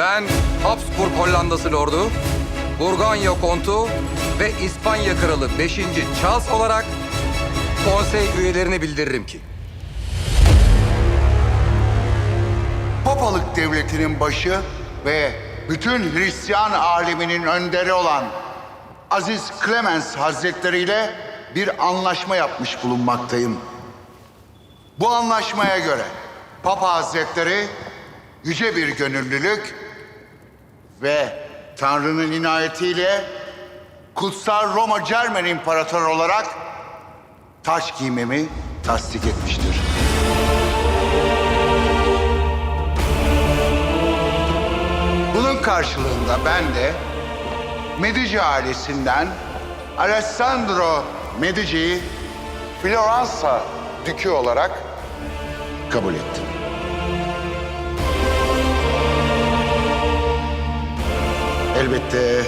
Ben Habsburg Hollandası Lordu, Burgonya Kontu ve İspanya Kralı 5. Charles olarak konsey üyelerine bildiririm ki Papalık devletinin başı ve bütün Hristiyan aleminin önderi olan Aziz Clemens Hazretleri ile bir anlaşma yapmış bulunmaktayım. Bu anlaşmaya göre Papa Hazretleri yüce bir gönüllülük ve Tanrı'nın inayetiyle Kutsal Roma Cermen İmparatoru olarak taş giymemi tasdik etmiştir. Bunun karşılığında ben de Medici ailesinden Alessandro Medici'yi Floransa dükü olarak kabul ettim. Elbette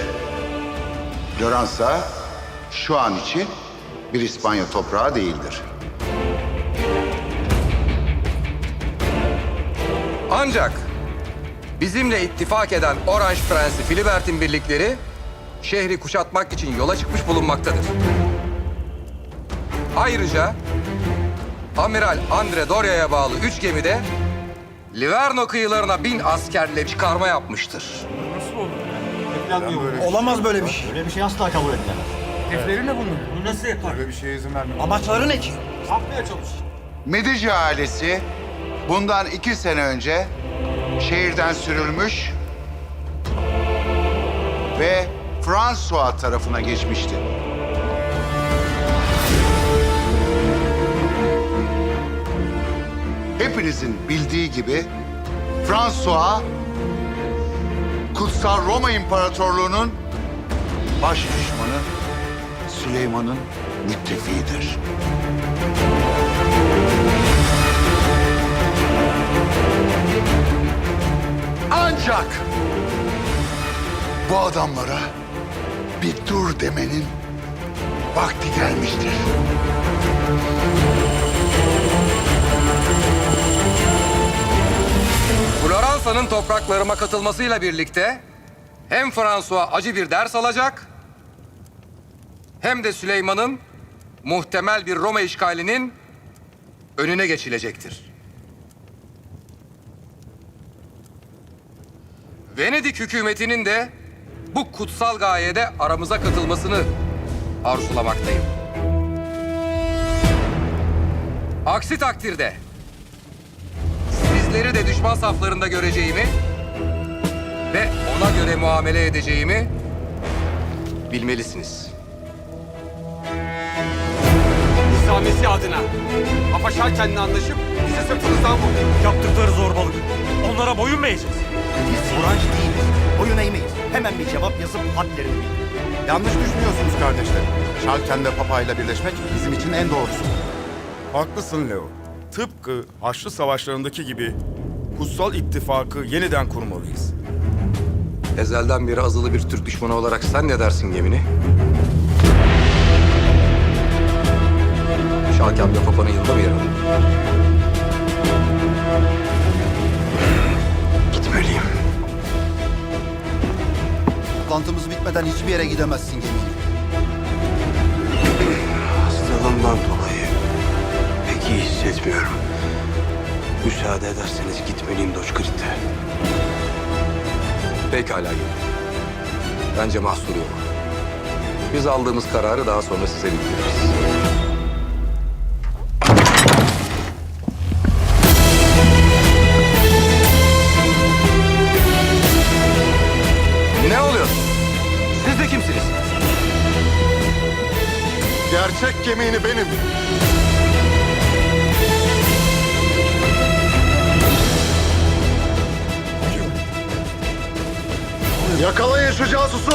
Floransa şu an için bir İspanya toprağı değildir. Ancak bizimle ittifak eden Orange Prensi Filibert'in birlikleri şehri kuşatmak için yola çıkmış bulunmaktadır. Ayrıca Amiral Andre Doria'ya bağlı üç gemide Livorno kıyılarına bin askerle çıkarma yapmıştır. Olamaz böyle bir şey. Böyle bir şey asla kabul edilemez. Hedefleri ne bunun? Bunu nasıl yapar? Böyle bir şeye izin vermem. Amaçları ne ki? Yapmaya çalış. Medici ailesi bundan iki sene önce şehirden sürülmüş ve François tarafına geçmişti. Hepinizin bildiği gibi François Kutsal Roma İmparatorluğu'nun baş düşmanı Süleyman'ın müttefiğidir. Ancak bu adamlara bir dur demenin vakti gelmiştir. Floransa'nın topraklarıma katılmasıyla birlikte hem François acı bir ders alacak hem de Süleyman'ın muhtemel bir Roma işgalinin önüne geçilecektir. Venedik hükümetinin de bu kutsal gayede aramıza katılmasını arzulamaktayım. Aksi takdirde sizleri de düşman saflarında göreceğimi ve ona göre muamele edeceğimi bilmelisiniz. İslamesi adına. Papa Şarken'le anlaşıp bizi sırtımızdan vurdu. Yaptıkları zorbalık. Onlara boyun mu eğeceğiz? Biz Zorancı değiliz. Boyun eğmeyiz. Hemen bir cevap yazıp hadlerini bildirin. Yanlış düşünüyorsunuz kardeşlerim. Şalken'de papayla birleşmek bizim için en doğrusu. Haklısın Leo. Tıpkı Haçlı Savaşları'ndaki gibi kutsal ittifakı yeniden kurmalıyız. Ezelden beri azılı bir Türk düşmanı olarak sen ne dersin gemini? Şalkem ve Papa'nın yanında mı yer alır? Gitmeliyim. Toplantımız bitmeden hiçbir yere gidemezsin gemiyle. Hastalığımdan dolayı iyi hissetmiyorum. Müsaade ederseniz gitmeliyim Doçkrit'e. Pekala gemi. Bence mahsuru yok. Biz aldığımız kararı daha sonra size bildiririz. Ne oluyor? Siz de kimsiniz? Gerçek gemini benim. Yakalayın şu casusu.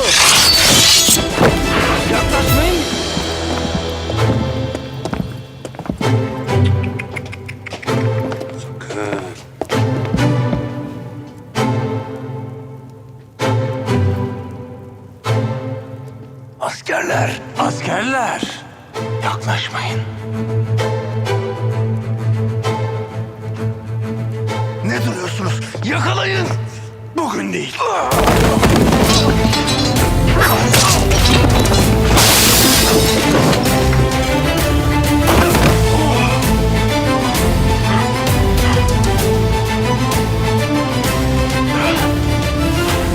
Askerler, askerler. Yaklaşmayın. Ne duruyorsunuz? Yakalayın. Bu Bugün değil.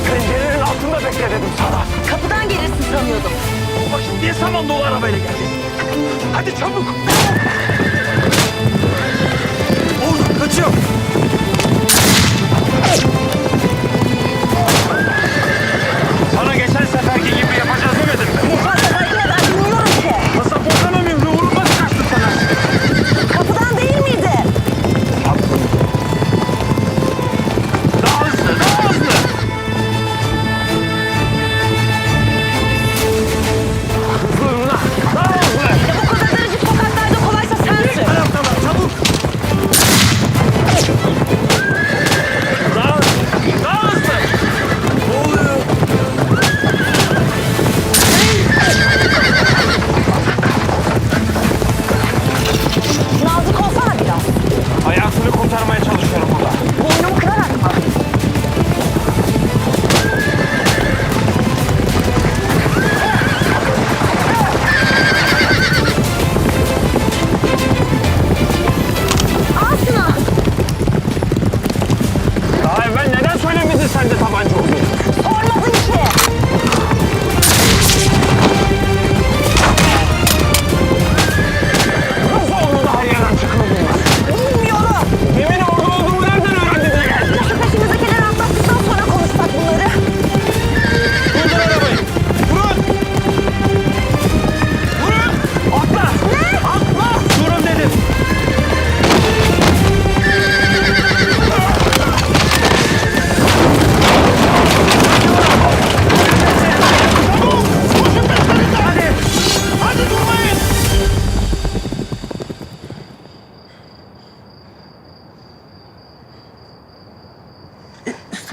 Pencerenin altında bekle dedim sana. Kapıdan gelirsin sanıyordum. O vakit niye saman dolu arabayla geldin? Hadi çabuk. Oğlum kaçıyor.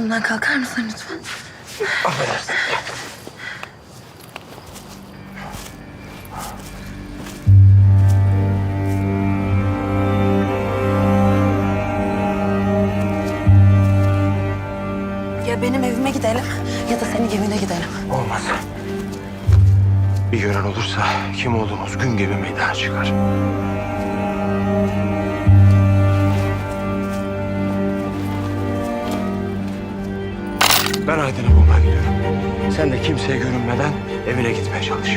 Üstümden kalkar mısın lütfen? Affedersin. Ya benim evime gidelim ya da senin evine gidelim. Olmaz. Bir gören olursa kim olduğumuz gün gibi meydana çıkar. Ben Aydın'ı bulmaya gidiyorum. Sen de kimseye görünmeden evine gitmeye çalış.